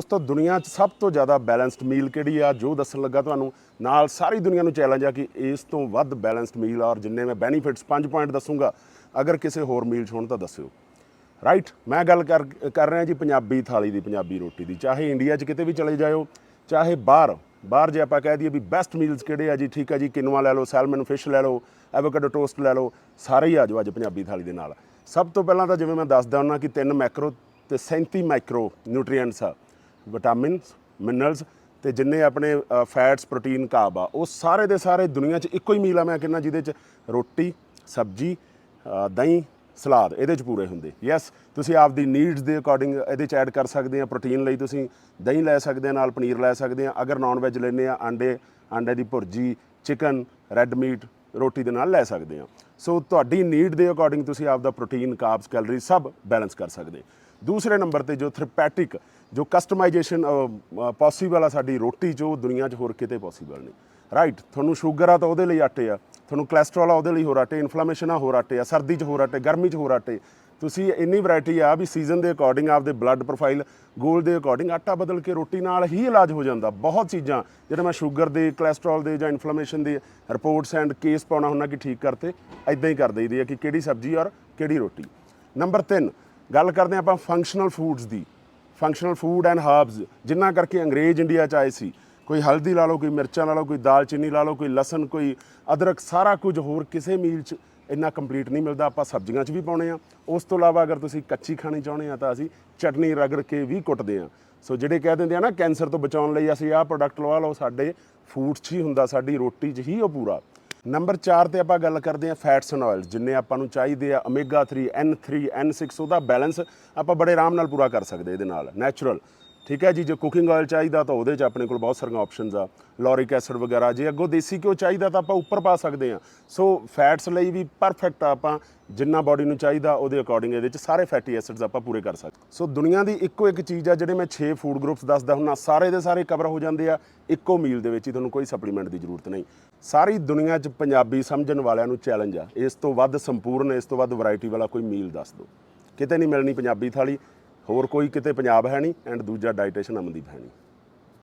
ਦੋਸਤੋ, ਦੁਨੀਆ 'ਚ ਸਭ ਤੋਂ ਜ਼ਿਆਦਾ ਬੈਲੈਂਸਡ ਮੀਲ ਕਿਹੜੀ ਆ? ਜੋ ਦੱਸਣ ਲੱਗਾ ਤੁਹਾਨੂੰ, ਨਾਲ ਸਾਰੀ ਦੁਨੀਆ ਨੂੰ ਚੈਲੰਜ ਆ ਕਿ ਇਸ ਤੋਂ ਵੱਧ ਬੈਲੈਂਸਡ ਮੀਲ ਔਰ ਜਿੰਨੇ ਮੈਂ ਬੈਨੀਫਿਟਸ 5 ਪੁਆਇੰਟ ਦੱਸੂਗਾ। ਅਗਰ ਕਿਸੇ ਹੋਰ ਮੀਲ 'ਚ ਹੋਣ ਤਾਂ ਦੱਸਿਓ। ਰਾਈਟ ਮੈਂ ਗੱਲ ਕਰ ਕਰ ਰਿਹਾ ਜੀ ਪੰਜਾਬੀ ਥਾਲੀ ਦੀ, ਪੰਜਾਬੀ ਰੋਟੀ ਦੀ। ਚਾਹੇ ਇੰਡੀਆ 'ਚ ਕਿਤੇ ਵੀ ਚਲੇ ਜਾਇਓ, ਚਾਹੇ ਬਾਹਰ ਬਾਹਰ ਜੇ ਆਪਾਂ ਕਹਿ ਦਈਏ ਵੀ ਬੈਸਟ ਮੀਲਸ ਕਿਹੜੇ ਆ ਜੀ? ਠੀਕ ਆ ਜੀ ਕਿਨਵਾ ਲੈ ਲਓ ਸੈਲਮਨ ਫਿਸ਼ ਲੈ ਲਓ ਐਵੋਕਾਡੋ ਟੋਸਟ ਲੈ ਲਓ, ਸਾਰੇ ਹੀ ਆ ਜਾਓ ਅੱਜ ਪੰਜਾਬੀ ਥਾਲੀ ਦੇ ਨਾਲ। ਸਭ ਤੋਂ ਪਹਿਲਾਂ ਤਾਂ ਜਿਵੇਂ ਮੈਂ ਦੱਸਦਾ ਹੁੰਦਾ ਕਿ ਤਿੰਨ ਮੈਕਰੋ ਤੇ 37 ਮਾਈਕਰੋ ਨਿਊਟ੍ਰੀਐਂਟਸ ਆ। ਵਿਟਾਮਿਨਸ ਮਿਨਰਲਸ ਤੇ ਜਿੰਨੇ ਆਪਣੇ ਫੈਟਸ ਪ੍ਰੋਟੀਨ ਕਾਬ ਆ, ਉਹ ਸਾਰੇ ਦੇ ਸਾਰੇ ਦੁਨੀਆ 'ਚ ਇੱਕੋ ਹੀ ਮੀਲ ਆ ਮੈਂ ਕਹਿੰਦਾ ਜਿਹਦੇ 'ਚ ਰੋਟੀ, ਸਬਜੀ ਦਹੀਂ, ਸਲਾਦ ਇਹਦੇ 'ਚ ਪੂਰੇ ਹੁੰਦੇ। ਯੈਸ ਤੁਸੀਂ ਆਪਦੀ ਨੀਡਸ ਦੇ ਅਕੋਰਡਿੰਗ ਇਹਦੇ 'ਚ ਐਡ ਕਰ ਸਕਦੇ ਆ ਪ੍ਰੋਟੀਨ ਲਈ ਤੁਸੀਂ ਦਹੀਂ ਲੈ ਸਕਦੇ ਆ, ਨਾਲ ਪਨੀਰ ਲੈ ਸਕਦੇ ਆ, ਅਗਰ ਨਾਨ ਵੈਜ ਲੈਨੇ ਆ, ਆਂਡੇ ਆਂਡੇ ਦੀ ਭੁਰਜੀ ਚਿਕਨ ਰੈੱਡ ਮੀਟ ਰੋਟੀ ਦੇ ਨਾਲ ਲੈ ਸਕਦੇ ਆ। ਸੋ ਤੁਹਾਡੀ ਨੀਡ ਦੇ ਅਕੋਰਡਿੰਗ ਤੁਸੀਂ ਆਪਦਾ ਪ੍ਰੋਟੀਨ ਕਾਰਬਸ ਕੈਲਰੀ ਸਭ ਬੈਲੈਂਸ ਕਰ ਸਕਦੇ। ਦੂਸਰੇ ਨੰਬਰ ਤੇ ਜੋ ਥਰਪੈਟਿਕ, ਜੋ ਕਸਟਮਾਈਜੇਸ਼ਨ ਪੋਸੀਬਲ ਆ ਸਾਡੀ ਰੋਟੀ 'ਚ ਉਹ ਦੁਨੀਆ 'ਚ ਹੋਰ ਕਿਤੇ ਪੋਸੀਬਲ ਨਹੀਂ। ਰਾਈਟ ਤੁਹਾਨੂੰ ਸ਼ੂਗਰ ਆ ਤਾਂ ਉਹਦੇ ਲਈ ਆਟੇ ਆ। ਤੁਹਾਨੂੰ ਕੋਲੇਸਟ੍ਰੋਲ ਆ ਉਹਦੇ ਲਈ ਹੋਰ ਆਟੇ ਇਨਫਲੇਮੇਸ਼ਨ ਆ ਹੋਰ ਆਟੇ ਆ, ਸਰਦੀ 'ਚ ਹੋਰ ਆਟੇ, ਗਰਮੀ 'ਚ ਹੋਰ ਆਟੇ। ਤੁਸੀਂ ਇੰਨੀ ਵੈਰਾਈਟੀ ਆ ਵੀ ਸੀਜ਼ਨ ਦੇ ਅਕੋਰਡਿੰਗ ਆਪਦੇ ਬਲੱਡ ਪ੍ਰੋਫਾਈਲ ਗੋਲ ਦੇ ਅਕੋਰਡਿੰਗ ਆਟਾ ਬਦਲ ਕੇ ਰੋਟੀ ਨਾਲ ਹੀ ਇਲਾਜ ਹੋ ਜਾਂਦਾ। ਬਹੁਤ ਚੀਜ਼ਾਂ, ਜਿਹੜੇ ਮੈਂ ਸ਼ੂਗਰ ਦੇ ਕੋਲੇਸਟ੍ਰੋਲ ਦੇ ਜਾਂ ਇਨਫਲੇਮੇਸ਼ਨ ਦੇ ਰਿਪੋਰਟਸ ਐਂਡ ਕੇਸ ਪਾਉਣਾ ਹੁੰਦਾ ਕਿ ਠੀਕ ਕਰਤੇ ਐਦਾਂ ਹੀ ਕਰ ਦਈਦੀ ਆ ਕਿ ਕਿਹੜੀ ਸਬਜ਼ੀ ਔਰ ਕਿਹੜੀ ਰੋਟੀ। ਨੰਬਰ 3 ਗੱਲ ਕਰਦੇ ਆਪਾਂ ਫੰਕਸ਼ਨਲ ਫੂਡਸ ਦੀ ਫੰਕਸ਼ਨਲ ਫੂਡ ਐਂਡ ਹਰਬਸ ਜਿੰਨਾ ਕਰਕੇ ਅੰਗਰੇਜ਼ ਇੰਡੀਆ ਚ ਆਏ ਸੀ। ਕੋਈ ਹਲਦੀ ਲਾ ਲਓ, ਕੋਈ ਮਿਰਚਾਂ ਲਾ ਲਓ, ਕੋਈ ਦਾਲਚੀਨੀ ਲਾ ਲਓ, ਕੋਈ ਲਸਣ, ਕੋਈ ਅਦਰਕ, ਸਾਰਾ ਕੁਝ ਹੋਰ ਕਿਸੇ ਮੀਲ ਚ ਇੰਨਾ ਕੰਪਲੀਟ ਨਹੀਂ ਮਿਲਦਾ। ਆਪਾਂ ਸਬਜ਼ੀਆਂ 'ਚ ਵੀ ਪਾਉਣੇ ਆ ਉਸ ਤੋਂ ਇਲਾਵਾ ਅਗਰ ਤੁਸੀਂ ਕੱਚੀ ਖਾਣੀ ਚਾਹੁੰਦੇ ਆ ਤਾਂ ਅਸੀਂ ਚਟਨੀ ਰਗੜ ਕੇ ਵੀ ਕੁੱਟਦੇ ਆ ਸੋ ਜਿਹੜੇ ਕਹਿ ਦਿੰਦੇ ਆ ਨਾ, ਕੈਂਸਰ ਤੋਂ ਬਚਾਉਣ ਲਈ ਅਸੀਂ ਆਹ ਪ੍ਰੋਡਕਟ ਲਵਾ ਲਓ, ਸਾਡੇ ਫੂਡ 'ਚ ਹੀ ਹੁੰਦਾ, ਸਾਡੀ ਰੋਟੀ 'ਚ ਹੀ ਉਹ ਪੂਰਾ। ਨੰਬਰ 4 ਤੇ ਆਪਾਂ ਗੱਲ ਕਰਦੇ ਹਾਂ ਫੈਟਸ ਐਂਡ ਆਇਲਸ, ਜਿੰਨੇ ਆਪਾਂ ਨੂੰ ਚਾਹੀਦੇ ਆ ਓਮੇਗਾ 3 N3 N6 ਉਹਦਾ ਬੈਲੈਂਸ ਆਪਾਂ ਬੜੇ ਆਰਾਮ ਨਾਲ ਪੂਰਾ ਕਰ ਸਕਦੇ ਇਹਦੇ ਨਾਲ ਨੈਚੁਰਲ ਠੀਕ ਹੈ ਜੀ, ਜੇ ਕੁਕਿੰਗ ਆਇਲ ਚਾਹੀਦਾ ਤਾਂ ਉਹਦੇ 'ਚ ਆਪਣੇ ਕੋਲ ਬਹੁਤ ਸਾਰੀਆਂ ਆਪਸ਼ਨਸ ਆ। ਲੋਰਿਕ ਐਸਿਡ ਵਗੈਰਾ, ਜੇ ਅੱਗੋਂ ਦੇਸੀ ਘਿਓ ਚਾਹੀਦਾ ਤਾਂ ਆਪਾਂ ਉੱਪਰ ਪਾ ਸਕਦੇ ਆ ਸੋ ਫੈਟਸ ਲਈ ਵੀ ਪਰਫੈਕਟ ਆ ਆਪਾਂ, ਜਿੰਨਾ ਬਾਡੀ ਨੂੰ ਚਾਹੀਦਾ ਉਹਦੇ ਅਕੋਰਡਿੰਗ ਇਹਦੇ 'ਚ ਸਾਰੇ ਫੈਟੀ ਐਸਿਡਸ ਆਪਾਂ ਪੂਰੇ ਕਰ ਸਕਦੇ। ਸੋ ਦੁਨੀਆ ਦੀ ਇੱਕੋ ਇੱਕ ਚੀਜ਼ ਆ ਜਿਹੜੇ ਮੈਂ 6 ਫੂਡ ਗਰੁੱਪਸ ਦੱਸਦਾ ਹੁੰਨਾ, ਸਾਰੇ ਦੇ ਸਾਰੇ ਕਵਰ ਹੋ ਜਾਂਦੇ ਆ, ਇੱਕੋ ਮੀਲ ਦੇ ਵਿੱਚ ਹੀ ਤੁਹਾਨੂੰ ਕੋਈ ਸਪਲੀਮੈਂਟ ਦੀ ਜ਼ਰੂਰਤ ਨਹੀਂ। ਸਾਰੀ ਦੁਨੀਆ 'ਚ ਪੰਜਾਬੀ ਸਮਝਣ ਵਾਲਿਆਂ ਨੂੰ ਚੈਲੰਜ ਆ, ਇਸ ਤੋਂ ਵੱਧ ਸੰਪੂਰਨ, ਇਸ ਤੋਂ ਵੱਧ ਵੈਰਾਈਟੀ ਵਾਲਾ ਕੋਈ ਮੀਲ ਦੱਸ ਦਿਓ। ਕਿਤੇ ਨਹੀਂ ਮਿਲਣੀ ਪੰਜਾਬੀ ਥਾਲੀ ਹੋਰ ਕੋਈ ਕਿਤੇ ਪੰਜਾਬ ਹੈ ਨਹੀਂ ਐਂਡ ਦੂਜਾ ਡਾਈਟੇਸ਼ਨ ਅਮਨਦੀਪ ਹੈ ਨਹੀਂ।